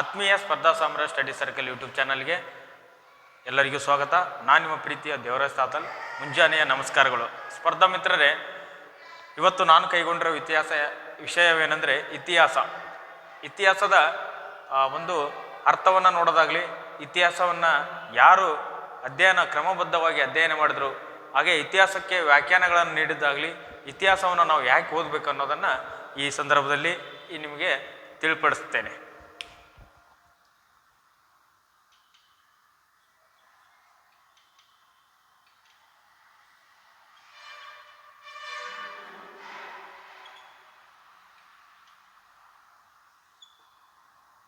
ಆತ್ಮೀಯ ಸ್ಪರ್ಧಾ ಸಾಮ್ರಾಜ್ಯ ಸ್ಟಡಿ ಸರ್ಕಲ್ ಯೂಟ್ಯೂಬ್ ಚಾನಲ್ಗೆ ಎಲ್ಲರಿಗೂ ಸ್ವಾಗತ. ನಾನು ನಿಮ್ಮ ಪ್ರೀತಿಯ ದೇವರಾಜ್ ತಾತಲ್ ಮುಂಜಾನೆಯ ನಮಸ್ಕಾರಗಳು. ಸ್ಪರ್ಧಾ ಮಿತ್ರರೇ, ಇವತ್ತು ನಾನು ಕೈಗೊಂಡಿರೋ ಇತಿಹಾಸ, ವಿಷಯವೇನೆಂದರೆ ಇತಿಹಾಸ. ಇತಿಹಾಸದ ಒಂದು ಅರ್ಥವನ್ನು ನೋಡೋದಾಗಲಿ, ಇತಿಹಾಸವನ್ನು ಯಾರು ಅಧ್ಯಯನ, ಕ್ರಮಬದ್ಧವಾಗಿ ಅಧ್ಯಯನ ಮಾಡಿದ್ರು, ಹಾಗೆ ಇತಿಹಾಸಕ್ಕೆ ವ್ಯಾಖ್ಯಾನಗಳನ್ನು ನೀಡಿದ್ದಾಗಲಿ, ಇತಿಹಾಸವನ್ನು ನಾವು ಯಾಕೆ ಓದಬೇಕು ಅನ್ನೋದನ್ನು ಈ ಸಂದರ್ಭದಲ್ಲಿ ನಿಮಗೆ ತಿಳಿಪಡಿಸ್ತೇನೆ.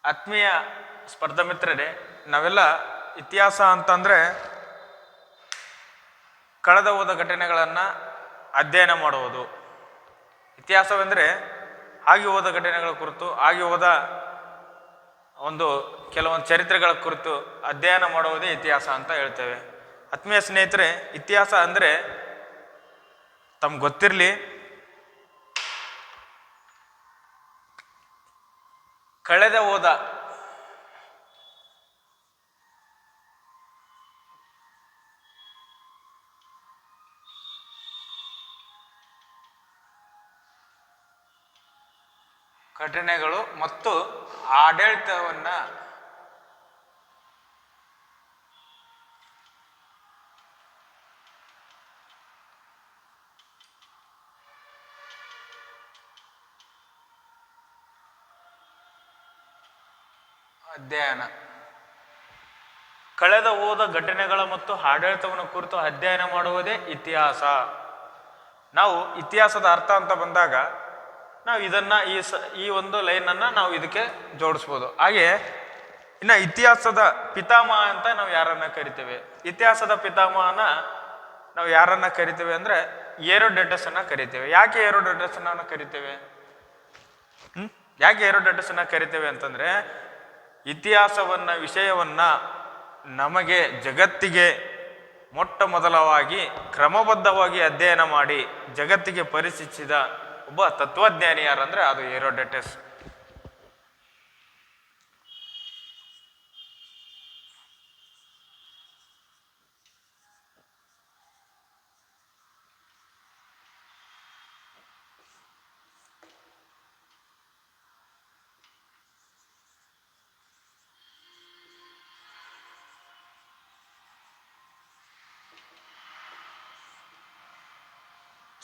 ಆತ್ಮೀಯ ಸ್ಪರ್ಧಾ ಮಿತ್ರರೇ, ನಾವೆಲ್ಲ ಇತಿಹಾಸ ಅಂತಂದರೆ ಕಳೆದ ಹೋದ ಘಟನೆಗಳನ್ನು ಅಧ್ಯಯನ ಮಾಡುವುದು. ಇತಿಹಾಸವೆಂದರೆ ಆಗಿ ಹೋದ ಘಟನೆಗಳ ಕುರಿತು, ಆಗಿ ಹೋದ ಒಂದು ಕೆಲವೊಂದು ಚರಿತ್ರೆಗಳ ಕುರಿತು ಅಧ್ಯಯನ ಮಾಡುವುದೇ ಇತಿಹಾಸ ಅಂತ ಹೇಳ್ತೇವೆ. ಆತ್ಮೀಯ ಸ್ನೇಹಿತರೆ, ಇತಿಹಾಸ ಅಂದರೆ ತಮ್ಗೆ ಗೊತ್ತಿರಲಿ ಕಳೆದ ಹೋದ ಘಟನೆಗಳು ಮತ್ತು ಆಡಳಿತವನ್ನ ಅಧ್ಯಯನ. ಕಳೆದ ಹೋದ ಘಟನೆಗಳ ಮತ್ತು ಆಡಳಿತವನ್ನು ಕುರಿತು ಅಧ್ಯಯನ ಮಾಡುವುದೇ ಇತಿಹಾಸ. ನಾವು ಇತಿಹಾಸದ ಅರ್ಥ ಅಂತ ಬಂದಾಗ ನಾವು ಇದನ್ನ ಈ ಸ, ಈ ಒಂದು ಲೈನನ್ನು ನಾವು ಇದಕ್ಕೆ ಜೋಡಿಸ್ಬೋದು. ಹಾಗೆ ಇನ್ನು ಇತಿಹಾಸದ ಪಿತಾಮಹ ಅಂತ ನಾವು ಯಾರನ್ನ ಕರಿತೇವೆ? ಇತಿಹಾಸದ ಪಿತಾಮಹನ ನಾವು ಯಾರನ್ನ ಕರಿತೇವೆ ಅಂದರೆ ಏರೋಡೇಟಸ್ ಅನ್ನ ಕರಿತೇವೆ. ಯಾಕೆ ಏರೋಡೇಟಸ್ ಅನ್ನ ಕರಿತೇವೆ? ಹ್ಞೂ ಯಾಕೆ ಏರೋಡೇಟಸ್ ಅನ್ನ ಕರಿತೇವೆ ಅಂತಂದ್ರೆ ಇತಿಹಾಸವನ್ನ, ವಿಷಯವನ್ನ ನಮಗೆ, ಜಗತ್ತಿಗೆ ಮೊಟ್ಟ ಮೊದಲವಾಗಿ, ಕ್ರಮಬದ್ಧವಾಗಿ ಅಧ್ಯಯನ ಮಾಡಿ ಜಗತ್ತಿಗೆ ಪರಿಚಯಿಸಿದ ಒಬ್ಬ ತತ್ವಜ್ಞಾನಿ ಯಾರಂದರೆ ಅದು ಏರೋಡೇಟಸ್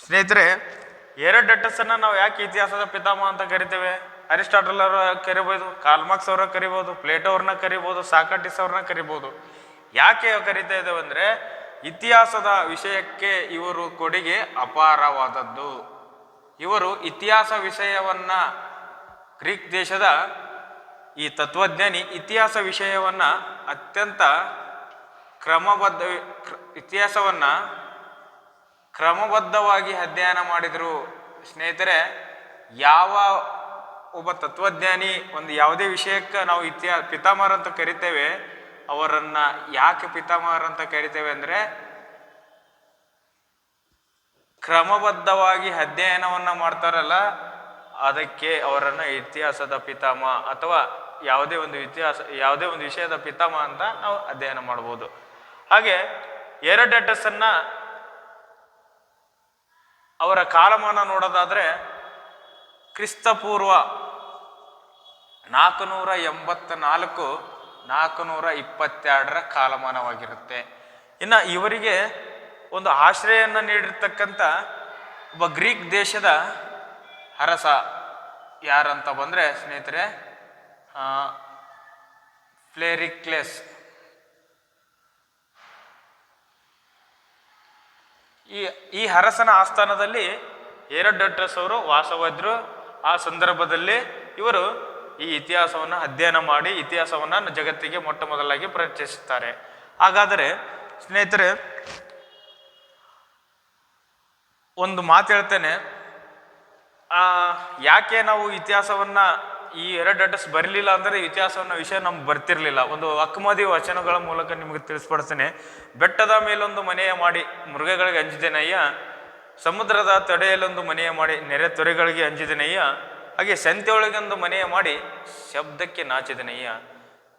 ಸ್ನೇಹಿತರೆ, ಎರಡು ಅನ್ನ ನಾವು ಯಾಕೆ ಇತಿಹಾಸದ ಪಿತಾಮಹ ಅಂತ ಕರಿತೇವೆ? ಅರಿಸ್ಟಾಟಲ್ ಅವರ ಕರಿಬೋದು? ಕಾಲ್ಮಾಕ್ಸ್ ಅವರ ಕರಿಬೋದು? ಪ್ಲೇಟೋ ಅವ್ರನ್ನ ಕರಿಬೋದು? ಸಾಕಟಿಸ್ ಅವ್ರನ್ನ ಕರಿಬೋದು? ಯಾಕೆ ಕರಿತಾ ಇದ್ದೇವೆ ಅಂದ್ರೆ, ಇತಿಹಾಸದ ವಿಷಯಕ್ಕೆ ಇವರು ಕೊಡುಗೆ ಅಪಾರವಾದದ್ದು. ಇವರು ಇತಿಹಾಸ ವಿಷಯವನ್ನ ಗ್ರೀಕ್ ದೇಶದ ಈ ತತ್ವಜ್ಞಾನಿ ಇತಿಹಾಸ ವಿಷಯವನ್ನ ಅತ್ಯಂತ ಕ್ರಮಬದ್ಧ ಇತಿಹಾಸವನ್ನ ಕ್ರಮಬದ್ಧವಾಗಿ ಅಧ್ಯಯನ ಮಾಡಿದರು. ಸ್ನೇಹಿತರೆ, ಯಾವ ಒಬ್ಬ ತತ್ವಜ್ಞಾನಿ ಒಂದು ಯಾವುದೇ ವಿಷಯಕ್ಕೆ ನಾವು ಇತಿಹಾ ಪಿತಾಮಹರ್ ಅಂತ ಕರಿತೇವೆ, ಅವರನ್ನು ಯಾಕೆ ಪಿತಾಮಹರ್ ಅಂತ ಕರಿತೇವೆ ಅಂದರೆ, ಕ್ರಮಬದ್ಧವಾಗಿ ಅಧ್ಯಯನವನ್ನು ಮಾಡ್ತಾರಲ್ಲ, ಅದಕ್ಕೆ ಅವರನ್ನು ಇತಿಹಾಸದ ಪಿತಾಮಹ ಅಥವಾ ಯಾವುದೇ ಒಂದು ಇತಿಹಾಸ, ಯಾವುದೇ ಒಂದು ವಿಷಯದ ಪಿತಾಮಹ ಅಂತ ನಾವು ಅಧ್ಯಯನ ಮಾಡ್ಬೋದು. ಹಾಗೆ ಎರಡು ಅನ್ನ ಅವರ ಕಾಲಮಾನ ನೋಡೋದಾದರೆ ಕ್ರಿಸ್ತಪೂರ್ವ ನಾಲ್ಕುನೂರ ಎಂಬತ್ತ ನಾಲ್ಕು ನಾಲ್ಕುನೂರ ಇಪ್ಪತ್ತೆರಡರ ಕಾಲಮಾನವಾಗಿರುತ್ತೆ. ಇನ್ನು ಇವರಿಗೆ ಒಂದು ಆಶ್ರಯವನ್ನು ನೀಡಿರ್ತಕ್ಕಂಥ ಒಬ್ಬ ಗ್ರೀಕ್ ದೇಶದ ಅರಸ ಯಾರಂತ ಬಂದರೆ ಸ್ನೇಹಿತರೆ ಫ್ಲೇರಿಕ್ಲೆಸ್. ಈ ಈ ಅರಸನ ಆಸ್ಥಾನದಲ್ಲಿ ಏರೋಡೋಟಸ್ ಅವರು ವಾಸವಾಗಿದ್ರು ಆ ಸಂದರ್ಭದಲ್ಲಿ ಇವರು ಈ ಇತಿಹಾಸವನ್ನು ಅಧ್ಯಯನ ಮಾಡಿ ಇತಿಹಾಸವನ್ನು ಜಗತ್ತಿಗೆ ಮೊಟ್ಟ ಮೊದಲಾಗಿ ಪರಿಚಯಿಸುತ್ತಾರೆ. ಹಾಗಾದರೆ ಸ್ನೇಹಿತರೆ, ಒಂದು ಮಾತು ಹೇಳ್ತೇನೆ. ಯಾಕೆ ನಾವು ಇತಿಹಾಸವನ್ನ ಈ ಎರಡು ಅಡ್ರೆಸ್ ಬರಲಿಲ್ಲ ಅಂದರೆ ಇತಿಹಾಸವನ್ನು ವಿಷಯ ನಮ್ಗೆ ಬರ್ತಿರಲಿಲ್ಲ. ಒಂದು ಅಕ್ಮದಿ ವಚನಗಳ ಮೂಲಕ ನಿಮಗೆ ತಿಳಿಸ್ಪಡ್ತೇನೆ ಬೆಟ್ಟದ ಮೇಲೊಂದು ಮನೆಯ ಮಾಡಿ ಮೃಗಗಳಿಗೆ ಅಂಜಿದೆನಯ್ಯ, ಸಮುದ್ರದ ತಡೆಯಲ್ಲೊಂದು ಮನೆಯ ಮಾಡಿ ನೆರೆ ತೊರೆಗಳಿಗೆ ಅಂಜಿದೆನಯ್ಯ, ಹಾಗೆ ಸಂತೆಯೊಳಗೊಂದು ಮನೆಯ ಮಾಡಿ ಶಬ್ದಕ್ಕೆ ನಾಚಿದನಯ್ಯ.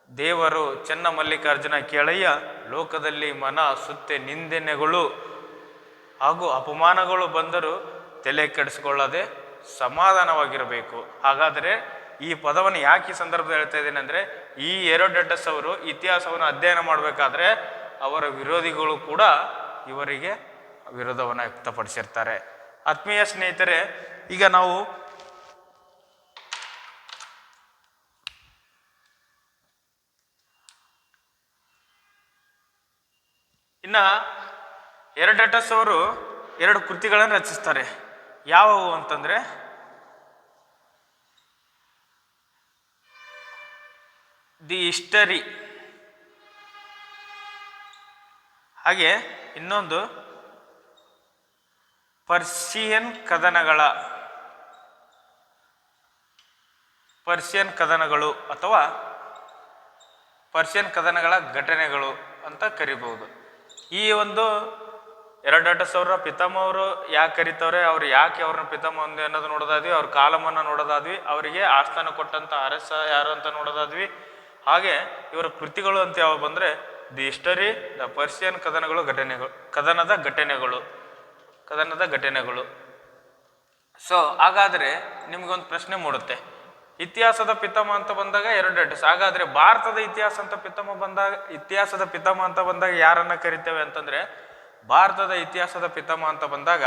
ದೇವರು ಚೆನ್ನ ಮಲ್ಲಿಕಾರ್ಜುನ ಕೇಳಯ್ಯ, ಲೋಕದಲ್ಲಿ ಮನ ಸುತ್ತೆ ನಿಂದನೆಗಳು ಹಾಗೂ ಅಪಮಾನಗಳು ಬಂದರೂ ತಲೆ ಕೆಡಿಸಿಕೊಳ್ಳದೆ ಸಮಾಧಾನವಾಗಿರಬೇಕು. ಹಾಗಾದರೆ ಈ ಪದವನ್ನು ಯಾಕೆ ಈ ಸಂದರ್ಭದಲ್ಲಿ ಹೇಳ್ತಾ ಇದ್ದೇನೆ ಅಂದರೆ, ಈ ಏರೋಡಟಸ್ ಅವರು ಇತಿಹಾಸವನ್ನು ಅಧ್ಯಯನ ಮಾಡಬೇಕಾದ್ರೆ ಅವರ ವಿರೋಧಿಗಳು ಕೂಡ ಇವರಿಗೆ ವಿರೋಧವನ್ನು ವ್ಯಕ್ತಪಡಿಸಿರ್ತಾರೆ. ಆತ್ಮೀಯ ಸ್ನೇಹಿತರೆ, ಈಗ ನಾವು ಇನ್ನ ಎರಡಟಸ್ ಅವರು ಎರಡು ಕೃತಿಗಳನ್ನು ರಚಿಸ್ತಾರೆ. ಯಾವುವು ಅಂತಂದ್ರೆ ದಿ ಹಿಸ್ಟರಿ ಹಾಗೆ ಇನ್ನೊಂದು ಪರ್ಷಿಯನ್ ಕದನಗಳ. ಪರ್ಷಿಯನ್ ಕದನಗಳು ಅಥವಾ ಪರ್ಷಿಯನ್ ಕದನಗಳ ಘಟನೆಗಳು ಅಂತ ಕರಿಬಹುದು. ಈ ಒಂದು ಎರಡೆರಡು ಸಾವಿರ ಪಿತಾಮಹ ಅವರು ಯಾಕೆ ಕರಿತವ್ರೆ, ಅವ್ರು ಯಾಕೆ ಅವ್ರನ್ನ ಪಿತಾಮ ಒಂದು ಅನ್ನೋದು ನೋಡೋದಾದ್ವಿ, ಅವ್ರ ಕಾಲಮನ್ನ ನೋಡೋದಾದ್ವಿ, ಅವರಿಗೆ ಆಸ್ಥಾನ ಕೊಟ್ಟಂತ ಅರಸ ಯಾರು ಅಂತ ನೋಡೋದಾದ್ವಿ ಹಾಗೆ ಇವರ ಕೃತಿಗಳು ಅಂತ ಯಾವ ಬಂದರೆ, ದಿ ಹಿಸ್ಟರಿ, ದ ಪರ್ಷಿಯನ್ ಕದನಗಳು ಘಟನೆಗಳು, ಕದನದ ಘಟನೆಗಳು ಕದನದ ಘಟನೆಗಳು. ಸೊ ಹಾಗಾದರೆ ನಿಮಗೊಂದು ಪ್ರಶ್ನೆ ಮೂಡುತ್ತೆ. ಇತಿಹಾಸದ ಪಿತಾಮಹ ಅಂತ ಬಂದಾಗ ಎರಡು ಅಡ್ರೆಸ್ ಹಾಗಾದರೆ ಭಾರತದ ಇತಿಹಾಸ ಅಂತ ಪಿತಾಮಹ ಬಂದಾಗ, ಇತಿಹಾಸದ ಪಿತಾಮಹ ಅಂತ ಬಂದಾಗ ಯಾರನ್ನ ಕರಿತೇವೆ ಅಂತಂದರೆ, ಭಾರತದ ಇತಿಹಾಸದ ಪಿತಾಮಹ ಅಂತ ಬಂದಾಗ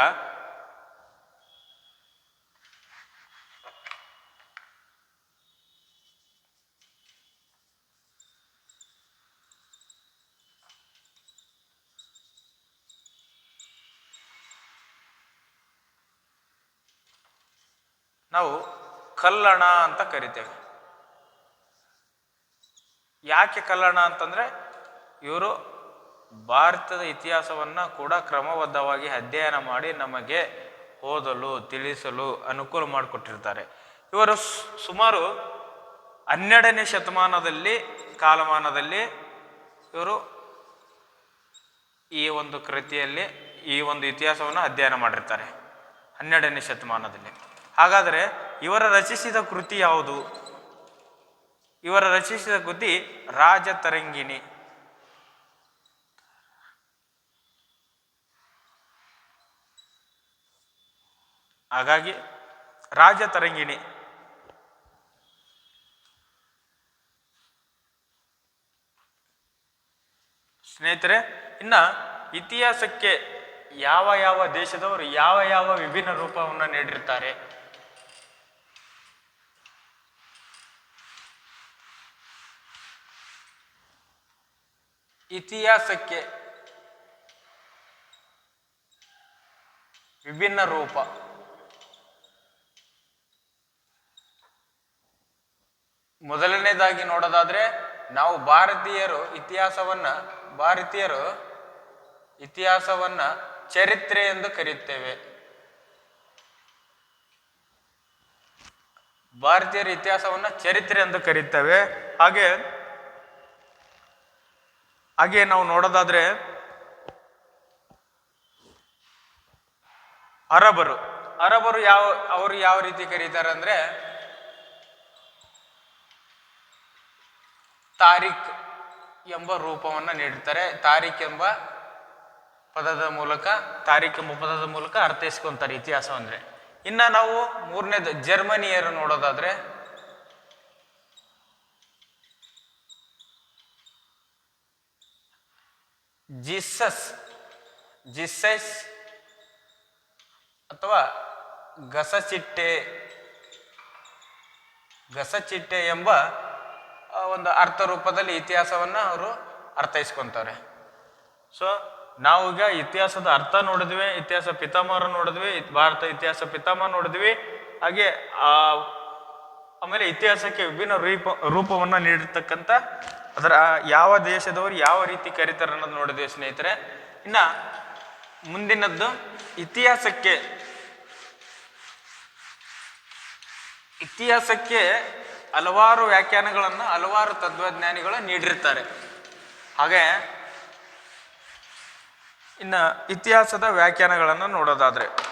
ನಾವು ಕಲ್ಲಣ ಅಂತ ಕರಿತೇವೆ. ಯಾಕೆ ಕಲ್ಲಣ ಅಂತಂದ್ರೆ ಇವರು ಭಾರತದ ಇತಿಹಾಸವನ್ನ ಕೂಡ ಕ್ರಮಬದ್ಧವಾಗಿ ಅಧ್ಯಯನ ಮಾಡಿ ನಮಗೆ ಓದಲು, ತಿಳಿಸಲು ಅನುಕೂಲ ಮಾಡಿಕೊಟ್ಟಿರ್ತಾರೆ. ಇವರು ಸುಮಾರು ಹನ್ನೆರಡನೇ ಶತಮಾನದಲ್ಲಿ, ಕಾಲಮಾನದಲ್ಲಿ ಇವರು ಈ ಒಂದು ಕೃತಿಯಲ್ಲಿ, ಈ ಒಂದು ಇತಿಹಾಸವನ್ನು ಅಧ್ಯಯನ ಮಾಡಿರ್ತಾರೆ. ಹನ್ನೆರಡನೇ ಶತಮಾನದಲ್ಲಿ. ಹಾಗಾದರೆ ಇವರ ರಚಿಸಿದ ಕೃತಿ ಯಾವುದು? ಇವರ ರಚಿಸಿದ ಕೃತಿ ರಾಜತರಂಗಿಣಿ ಹಾಗಾಗಿ ರಾಜತರಂಗಿಣಿ ಸ್ನೇಹಿತರೆ, ಇನ್ನ ಇತಿಹಾಸಕ್ಕೆ ಯಾವ ಯಾವ ದೇಶದವರು ಯಾವ ಯಾವ ವಿಭಿನ್ನ ರೂಪವನ್ನು ನೀಡಿರ್ತಾರೆ? ಇತಿಹಾಸಕ್ಕೆ ವಿಭಿನ್ನ ರೂಪ. ಮೊದಲನೇದಾಗಿ ನೋಡೋದಾದ್ರೆ ನಾವು ಭಾರತೀಯರು ಇತಿಹಾಸವನ್ನ ಭಾರತೀಯರು ಇತಿಹಾಸವನ್ನ ಚರಿತ್ರೆ ಎಂದು ಕರೆಯುತ್ತೇವೆ. ಭಾರತೀಯರ ಇತಿಹಾಸವನ್ನ ಚರಿತ್ರೆ ಎಂದು ಕರೀತೇವೆ ಹಾಗೆ ಹಾಗೆ ನಾವು ನೋಡೋದಾದ್ರೆ ಅರಬರು. ಅರಬರು ಯಾವ, ಅವರು ಯಾವ ರೀತಿ ಕರೀತಾರೆ ಅಂದ್ರೆ ತಾರಿಕ್ ಎಂಬ ರೂಪವನ್ನು ನೀಡಿರ್ತಾರೆ. ತಾರಿಕ್ ಎಂಬ ಪದದ ಮೂಲಕ ತಾರಿಕ್ ಎಂಬ ಪದದ ಮೂಲಕ ಅರ್ಥೈಸ್ಕೊಂತಾರೆ ಇತಿಹಾಸ ಅಂದ್ರೆ. ಇನ್ನ ನಾವು ಮೂರನೇದು ಜರ್ಮನಿಯರು ನೋಡೋದಾದ್ರೆ ಜಿಸಸ್ ಜಿಸಸ್ ಅಥವಾ ಗಸಚಿಟ್ಟೆ ಗಸಚಿಟ್ಟೆ ಎಂಬ ಒಂದು ಅರ್ಥ ರೂಪದಲ್ಲಿ ಇತಿಹಾಸವನ್ನು ಅವರು ಅರ್ಥೈಸ್ಕೊತಾರೆ ಸೊ ನಾವೀಗ ಇತಿಹಾಸದ ಅರ್ಥ ನೋಡಿದ್ವಿ, ಇತಿಹಾಸ ಪಿತಾಮಹರ ನೋಡಿದ್ವಿ ಭಾರತ ಇತಿಹಾಸ ಪಿತಾಮಹ ನೋಡಿದ್ವಿ. ಹಾಗೆ ಆಮೇಲೆ ಇತಿಹಾಸಕ್ಕೆ ವಿಭಿನ್ನ ರೂಪ, ರೂಪವನ್ನು ನೀಡಿರ್ತಕ್ಕಂಥ ಅದರ ಯಾವ ದೇಶದವರು ಯಾವ ರೀತಿ ಕರೀತಾರೆ ಅನ್ನೋದು ನೋಡಿದೆ ಸ್ನೇಹಿತರೆ. ಇನ್ನ ಮುಂದಿನದ್ದು ಇತಿಹಾಸಕ್ಕೆ ಇತಿಹಾಸಕ್ಕೆ ಹಲವಾರು ವ್ಯಾಖ್ಯಾನಗಳನ್ನು ಹಲವಾರು ತತ್ವಜ್ಞಾನಿಗಳು ನೀಡಿರ್ತಾರೆ. ಹಾಗೆ ಇನ್ನು ಇತಿಹಾಸದ ವ್ಯಾಖ್ಯಾನಗಳನ್ನು ನೋಡೋದಾದ್ರೆ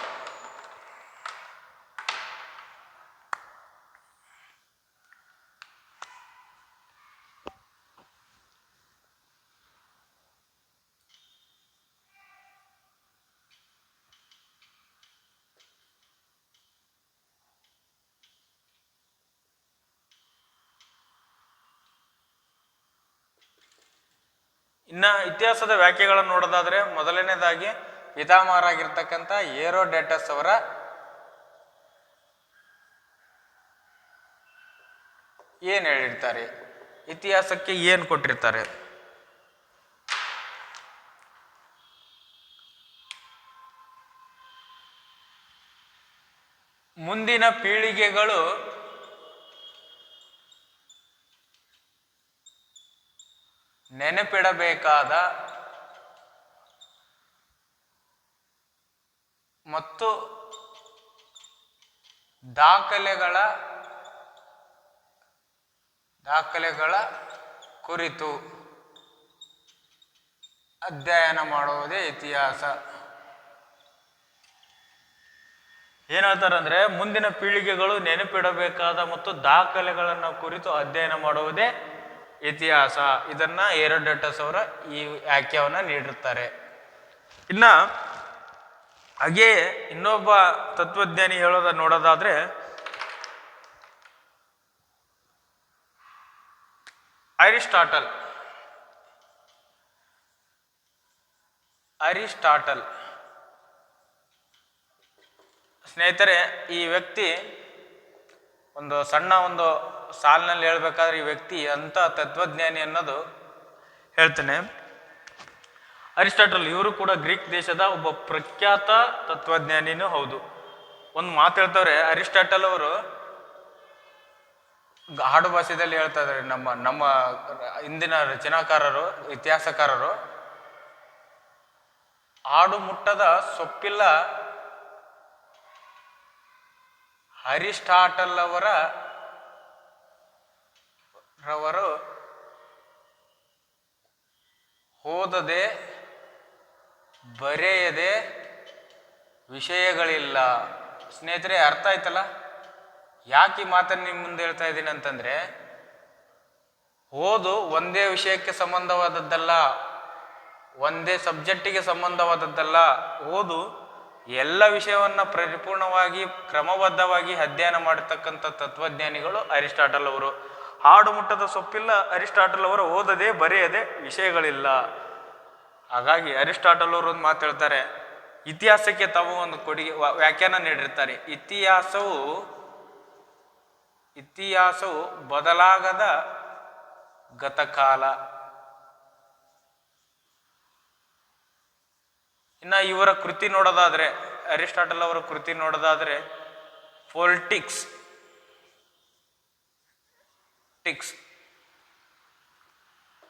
ಇನ್ನು ಇತಿಹಾಸದ ವ್ಯಾಖ್ಯೆಗಳನ್ನು ನೋಡೋದಾದ್ರೆ ಮೊದಲನೇದಾಗಿ ಪಿತಾಮಹರಾಗಿರ್ತಕ್ಕಂಥ ಏರೋಡೇಟಸ್ ಅವರ ಏನು ಹೇಳಿರ್ತಾರೆ? ಇತಿಹಾಸಕ್ಕೆ ಏನು ಕೊಟ್ಟಿರ್ತಾರೆ? ಮುಂದಿನ ಪೀಳಿಗೆಗಳು ನೆನಪಿಡಬೇಕಾದ ಮತ್ತು ದಾಖಲೆಗಳ ದಾಖಲೆಗಳ ಕುರಿತು ಅಧ್ಯಯನ ಮಾಡುವುದೇ ಇತಿಹಾಸ. ಏನು ಹೇಳ್ತಾರಂದ್ರೆ ಮುಂದಿನ ಪೀಳಿಗೆಗಳು ನೆನಪಿಡಬೇಕಾದ ಮತ್ತು ದಾಖಲೆಗಳನ್ನು ಕುರಿತು ಅಧ್ಯಯನ ಮಾಡುವುದೇ ಇತಿಹಾಸ, ಇದನ್ನ ಏರೋಡೇಟಸ್ ಅವರ ಈ ವ್ಯಾಖ್ಯಾವನ್ನ ನೀಡಿರ್ತಾರೆ ಇನ್ನ ಹಾಗೆಯೇ ಇನ್ನೊಬ್ಬ ತತ್ವಜ್ಞಾನಿ ಹೇಳೋದ ನೋಡೋದಾದ್ರೆ, ಅರಿಸ್ಟಾಟಲ್. ಅರಿಸ್ಟಾಟಲ್. ಸ್ನೇಹಿತರೆ, ಈ ವ್ಯಕ್ತಿ ಒಂದು ಸಣ್ಣ ಒಂದು ಸಾಲಿನಲ್ಲಿ ಹೇಳ್ಬೇಕಾದ್ರೆ ಈ ವ್ಯಕ್ತಿ ಅಂತ ತತ್ವಜ್ಞಾನಿ ಅನ್ನೋದು ಹೇಳ್ತೇನೆ. ಅರಿಸ್ಟಾಟಲ್, ಇವರು ಕೂಡ ಗ್ರೀಕ್ ದೇಶದ ಒಬ್ಬ ಪ್ರಖ್ಯಾತ ತತ್ವಜ್ಞಾನಿನೂ ಹೌದು. ಒಂದು ಮಾತು ಹೇಳ್ತವ್ರೆ, ಅರಿಸ್ಟಾಟಲ್ ಅವರು ಆಡು ಭಾಷೆಯಲ್ಲಿ ಹೇಳ್ತಾ ಇದ್ದಾರೆ, ನಮ್ಮ ನಮ್ಮ ಇಂದಿನ ರಚನಾಕಾರರು, ಇತಿಹಾಸಕಾರರು. ಆಡು ಮುಟ್ಟದ ಸೊಪ್ಪಿಲ್ಲ ಅರಿಸ್ಟಾಟಲ್ ಅವರ ರವರು ಓದದೆ ಬರೆಯದೆ ವಿಷಯಗಳಿಲ್ಲ. ಸ್ನೇಹಿತರೆ, ಅರ್ಥ ಆಯ್ತಲ್ಲ? ಯಾಕೆ ಈ ಮಾತನ್ನು ನಿಮ್ಮ ಮುಂದೆ ಹೇಳ್ತಾ ಇದ್ದೀನಿ ಅಂತಂದ್ರೆ, ಓದು ಒಂದೇ ವಿಷಯಕ್ಕೆ ಸಂಬಂಧವಾದದ್ದಲ್ಲ, ಒಂದೇ ಸಬ್ಜೆಕ್ಟಿಗೆ ಸಂಬಂಧವಾದದ್ದಲ್ಲ, ಓದು ಎಲ್ಲ ವಿಷಯವನ್ನ ಪರಿಪೂರ್ಣವಾಗಿ, ಕ್ರಮಬದ್ಧವಾಗಿ ಅಧ್ಯಯನ ಮಾಡತಕ್ಕಂಥ ತತ್ವಜ್ಞಾನಿಗಳು ಅರಿಸ್ಟಾಟಲ್ ಅವರು. ಹಾಡು ಮುಟ್ಟದ ಸೊಪ್ಪಿಲ್ಲ ಅರಿಸ್ಟಾಟಲ್ ಅವರು ಓದದೆ ಬರೆಯದೆ ವಿಷಯಗಳಿಲ್ಲ. ಹಾಗಾಗಿ ಅರಿಸ್ಟಾಟಲ್ ಅವರು ಒಂದು ಮಾತು ಹೇಳ್ತಾರೆ, ಇತಿಹಾಸಕ್ಕೆ ತಾವು ಒಂದು ಕೊಡುಗೆ ವ್ಯಾಖ್ಯಾನ ನೀಡಿರ್ತಾರೆ. ಇತಿಹಾಸವು ಇತಿಹಾಸವು ಬದಲಾಗದ ಗತಕಾಲ. ಇನ್ನು ಇವರ ಕೃತಿ ನೋಡೋದಾದ್ರೆ, ಅರಿಸ್ಟಾಟಲ್ ಅವರ ಕೃತಿ ನೋಡೋದಾದ್ರೆ, ಪೊಲಿಟಿಕ್ಸ್. ಟಿಕ್ಸ್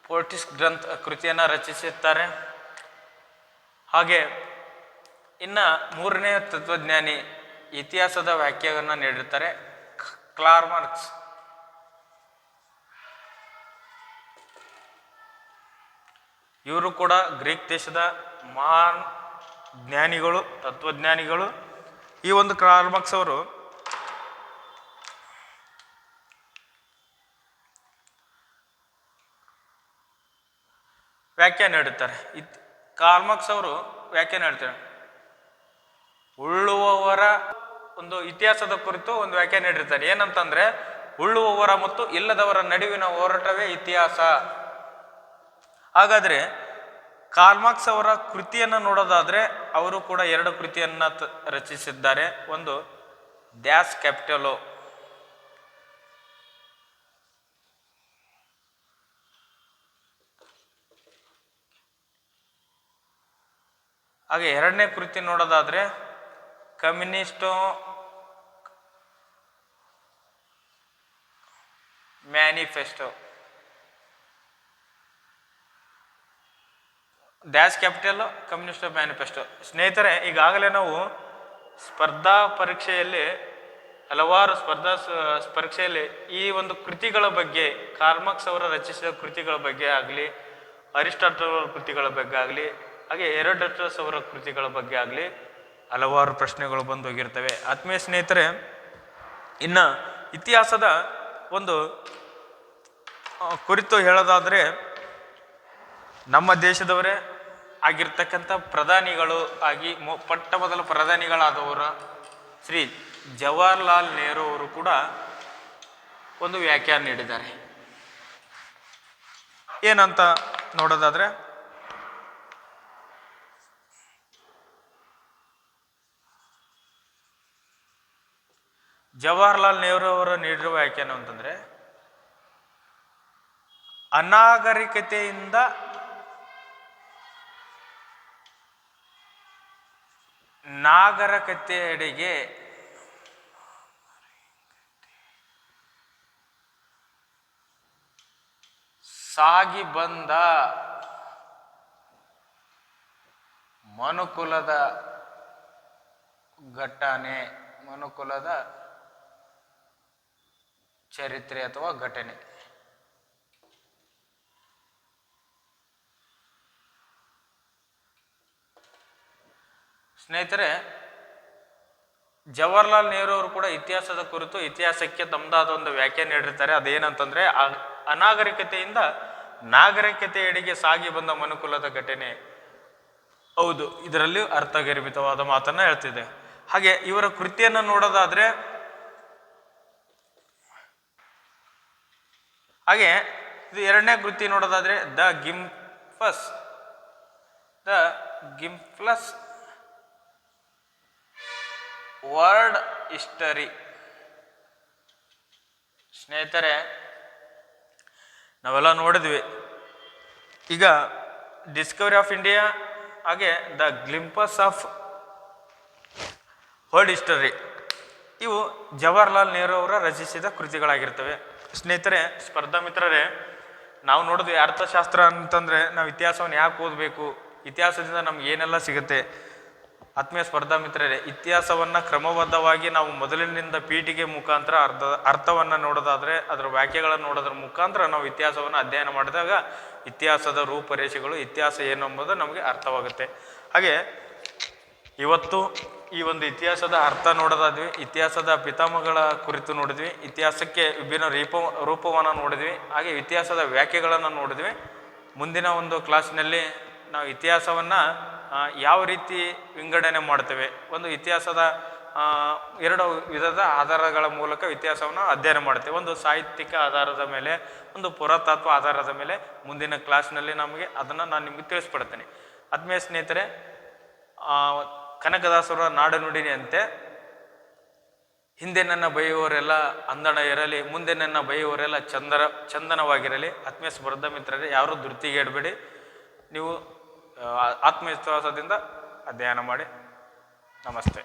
ಪೊಲಿಟಿಕ್ಸ್ ಗ್ರಂಥ ಕೃತಿಯನ್ನು ರಚಿಸುತ್ತಾರೆ ಹಾಗೆ ಇನ್ನು ಮೂರನೇ ತತ್ವಜ್ಞಾನಿ ಇತಿಹಾಸದ ವ್ಯಾಖ್ಯೆಯನ್ನು ನೀಡಿರ್ತಾರೆ ಕ್ಲಾರ್ಮಾರ್ಕ್ಸ್ ಇವರು ಕೂಡ ಗ್ರೀಕ್ ದೇಶದ ಮಹಾನ್ ಜ್ಞಾನಿಗಳು, ತತ್ವಜ್ಞಾನಿಗಳು. ಈ ಒಂದು ಕ್ಲಾರ್ಮಾರ್ಕ್ಸ್ ಅವರು ವ್ಯಾಖ್ಯಾನ ನೀಡುತ್ತಾರೆ. ಇತ್ ಕಾರ್ಮಕ್ಸ್ ಅವರು ವ್ಯಾಖ್ಯಾನ ನೀಡ್ತಾರೆ. ಉಳ್ಳುವವರ ಒಂದು ಇತಿಹಾಸದ ಕುರಿತು ಒಂದು ವ್ಯಾಖ್ಯಾನ ನೀಡಿರ್ತಾರೆ. ಏನಂತಂದ್ರೆ, ಉಳ್ಳುವವರ ಮತ್ತು ಇಲ್ಲದವರ ನಡುವಿನ ಹೋರಾಟವೇ ಇತಿಹಾಸ. ಹಾಗಾದ್ರೆ ಕಾರ್ಮಾಕ್ಸ್ ಅವರ ಕೃತಿಯನ್ನು ನೋಡೋದಾದ್ರೆ, ಅವರು ಕೂಡ ಎರಡು ಕೃತಿಯನ್ನ ರಚಿಸಿದ್ದಾರೆ. ಒಂದು ಡ್ಯಾಸ್ ಕ್ಯಾಪಿಟಲೋ. ಹಾಗೆ ಎರಡನೇ ಕೃತಿ ನೋಡೋದಾದರೆ communist manifesto. Das Kapital, communist manifesto. ಸ್ನೇಹಿತರೆ, ಈಗಾಗಲೇ ನಾವು ಸ್ಪರ್ಧಾ ಪರೀಕ್ಷೆಯಲ್ಲಿ, ಹಲವಾರು ಸ್ಪರ್ಧಾ ಪರೀಕ್ಷೆಯಲ್ಲಿ ಈ ಒಂದು ಕೃತಿಗಳ ಬಗ್ಗೆ, ಕಾರ್ಮಕ್ಸ್ ಅವರ ರಚಿಸಿದ ಕೃತಿಗಳ ಬಗ್ಗೆ ಆಗಲಿ ಅರಿಸ್ಟಾಟಲ್ ಕೃತಿಗಳ ಬಗ್ಗೆ ಆಗಲಿ ಹಾಗೆ ಎರಡಸ್ ಅವರ ಕೃತಿಗಳ ಬಗ್ಗೆ ಆಗಲಿ ಹಲವಾರು ಪ್ರಶ್ನೆಗಳು ಬಂದು ಹೋಗಿರ್ತವೆ ಆತ್ಮೀಯ ಸ್ನೇಹಿತರೆ, ಇನ್ನು ಇತಿಹಾಸದ ಒಂದು ಕುರಿತು ಹೇಳೋದಾದ್ರೆ ನಮ್ಮ ದೇಶದವರೇ ಆಗಿರ್ತಕ್ಕಂಥ ಪ್ರಧಾನಿಗಳು ಆಗಿ ಮೊ- ಪಟ್ಟ ಮೊದಲ ಪ್ರಧಾನಿಗಳಾದವರ ಶ್ರೀ ಜವಾಹರ್ಲಾಲ್ ನೆಹರು ಅವರು ಕೂಡ ಒಂದು ವ್ಯಾಖ್ಯಾನ ನೀಡಿದ್ದಾರೆ. ಏನಂತ ನೋಡೋದಾದ್ರೆ ಜವಾಹರ್ಲಾಲ್ ನೆಹರು ಅವರು ನೀಡಿರುವ ವ್ಯಾಖ್ಯಾನ ಅಂತಂದರೆ ಅನಾಗರಿಕತೆಯಿಂದ ನಾಗರಿಕತೆಯೆಡೆಗೆ ಸಾಗಿ ಬಂದ ಮನುಕುಲದ ಘಟನೆ ಮನುಕುಲದ ಚರಿತ್ರೆ ಅಥವಾ ಘಟನೆ? ಸ್ನೇಹಿತರೆ, ಜವಾಹರ್ಲಾಲ್ ನೆಹರು ಅವರು ಕೂಡ ಇತಿಹಾಸದ ಕುರಿತು ಇತಿಹಾಸಕ್ಕೆ ತಮ್ಮದಾದ ಒಂದು ವ್ಯಾಖ್ಯಾನ ನೀಡಿರ್ತಾರೆ. ಅದೇನಂತಂದ್ರೆ ಅನಾಗರಿಕತೆಯಿಂದ ನಾಗರಿಕತೆಯೆಡೆಗೆ ಸಾಗಿ ಬಂದ ಮನುಕುಲದ ಘಟನೆ. ಹೌದು, ಇದರಲ್ಲಿ ಅರ್ಥಗರ್ಭಿತವಾದ ಮಾತನ್ನ ಹೇಳ್ತಿದೆ ಹಾಗೆ ಇವರ ಕೃತಿಯನ್ನು ನೋಡೋದಾದ್ರೆ ಹಾಗೆ ಇದು ಎರಡನೇ ಕೃತಿ ನೋಡೋದಾದರೆ the glimpses. The glimpses world history. ಸ್ನೇಹಿತರೆ, ನಾವೆಲ್ಲ ನೋಡಿದ್ವಿ. ಈಗ ಡಿಸ್ಕವರಿ ಆಫ್ ಇಂಡಿಯಾ ಹಾಗೆ the glimpses of world history. ಇವು ಜವಾಹರ್ಲಾಲ್ ನೆಹರು ಅವರ ರಚಿಸಿದ ಕೃತಿಗಳಾಗಿರ್ತವೆ. ಸ್ನೇಹಿತರೆ, ಸ್ಪರ್ಧಾ ಮಿತ್ರರೇ, ನಾವು ನೋಡಿದ್ವಿ ಅರ್ಥಶಾಸ್ತ್ರ ಅಂತಂದರೆ ನಾವು ಇತಿಹಾಸವನ್ನು ಯಾಕೆ ಓದಬೇಕು? ಇತಿಹಾಸದಿಂದ ನಮ್ಗೆ ಏನೆಲ್ಲ ಸಿಗುತ್ತೆ? ಆತ್ಮೀಯ ಸ್ಪರ್ಧಾ ಮಿತ್ರರೇ, ಇತಿಹಾಸವನ್ನು ಕ್ರಮಬದ್ಧವಾಗಿ ನಾವು ಮೊದಲಿನಿಂದ ಪೀಠಿಗೆ ಮುಖಾಂತರ ಅರ್ಧ, ಅರ್ಥವನ್ನು ನೋಡೋದಾದರೆ, ಅದರ ವ್ಯಾಖ್ಯೆಗಳನ್ನು ನೋಡೋದ್ರ ಮುಖಾಂತರ ನಾವು ಇತಿಹಾಸವನ್ನು ಅಧ್ಯಯನ ಮಾಡಿದಾಗ ಇತಿಹಾಸದ ರೂಪರೇಷೆಗಳು, ಇತಿಹಾಸ ಏನು ಎಂಬುದು ನಮಗೆ ಅರ್ಥವಾಗುತ್ತೆ. ಹಾಗೆ ಇವತ್ತು ಈ ಒಂದು ಇತಿಹಾಸದ ಅರ್ಥ ನೋಡೋದಾದ್ವಿ. ಇತಿಹಾಸದ ಪಿತಾಮಹಗಳ ಕುರಿತು ನೋಡಿದ್ವಿ. ಇತಿಹಾಸಕ್ಕೆ ವಿಭಿನ್ನ ರೂಪ, ರೂಪವನ್ನು ನೋಡಿದ್ವಿ. ಹಾಗೆ ಇತಿಹಾಸದ ವ್ಯಾಖ್ಯೆಗಳನ್ನು ನೋಡಿದ್ವಿ. ಮುಂದಿನ ಒಂದು ಕ್ಲಾಸ್ನಲ್ಲಿ ನಾವು ಇತಿಹಾಸವನ್ನು ಯಾವ ರೀತಿ ವಿಂಗಡಣೆ ಮಾಡ್ತೇವೆ. ಒಂದು ಇತಿಹಾಸದ ಎರಡು ವಿಧದ ಆಧಾರಗಳ ಮೂಲಕ ಇತಿಹಾಸವನ್ನು ಅಧ್ಯಯನ ಮಾಡ್ತೇವೆ. ಒಂದು ಸಾಹಿತ್ಯಿಕ ಆಧಾರದ ಮೇಲೆ, ಒಂದು ಪುರಾತತ್ವ ಆಧಾರದ ಮೇಲೆ ಮುಂದಿನ ಕ್ಲಾಸ್ನಲ್ಲಿ ನಮಗೆ ಅದನ್ನು ನಾನು ನಿಮಗೆ ತಿಳಿಸ್ಪಡ್ತೇನೆ ಆತ್ಮೀಯ ಸ್ನೇಹಿತರೆ ಕನಕದಾಸರ ನಾಡುನುಡಿಯಂತೆ ಹಿಂದೆ ನನ್ನ ಬೈಯುವವರೆಲ್ಲ ಅಂದಣ ಇರಲಿ, ಮುಂದೆ ನನ್ನ ಬೈಯುವವರೆಲ್ಲ ಚಂದರ, ಚಂದನವಾಗಿರಲಿ. ಆತ್ಮೀಯ ಸ್ಪರ್ಧಾ ಮಿತ್ರರೇ, ಯಾರೂ ಧೃತಿಗೆ ಇಡಬೇಡಿ. ನೀವು ಆತ್ಮವಿಶ್ವಾಸದಿಂದ ಅಧ್ಯಯನ ಮಾಡಿ. ನಮಸ್ತೆ.